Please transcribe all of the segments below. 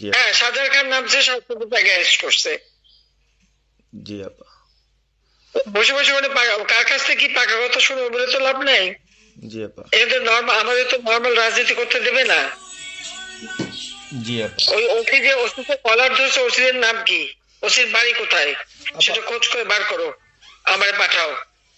হ্যাঁ সাজার খান নামছে সরকার তাকে অ্যারেস্ট করছে। জি আপা। বসে বসে মানে কার কাছ থেকে কি পাকা কথা বলে তো লাভ নেই? জি আপা। এটা নর্মাল আমাদের তো নর্মাল রাজনীতি করতে দেবে না। জি আপা। ওই ওসি যে ওসিতে কলার ধরছে ওসিদের নাম কি? ওসির বাড়ি কোথায়? সেটা খোঁজ করে বার করো। আমারে পাঠাও।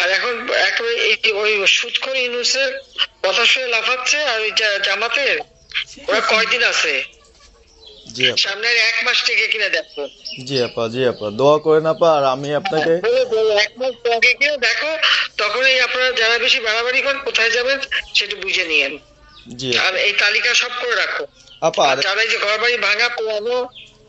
আর এখন একেবারে এই ওই সুৎখর ইউনুসের কথা শুনে লাফাচ্ছে আর ওই জামাতের ওরা কয়দিন আছে? জি আপা। আর এক মাস থেকে কিনে দেখো। জি আপা জি আপা। দোয়া করেন আপা আর আমি আপনাকে বলে বলে এক মাস আগে কিনে দেখো তখনই আপনারা যারা বেশি বাড়াবাড়ি করেন কোথায় যাবেন সেটা বুঝে নিয়েন। জি আর এই তালিকা সব করে রাখো। আপা আর যারা এই যে ঘর বাড়ি ভাঙা পোড়ানো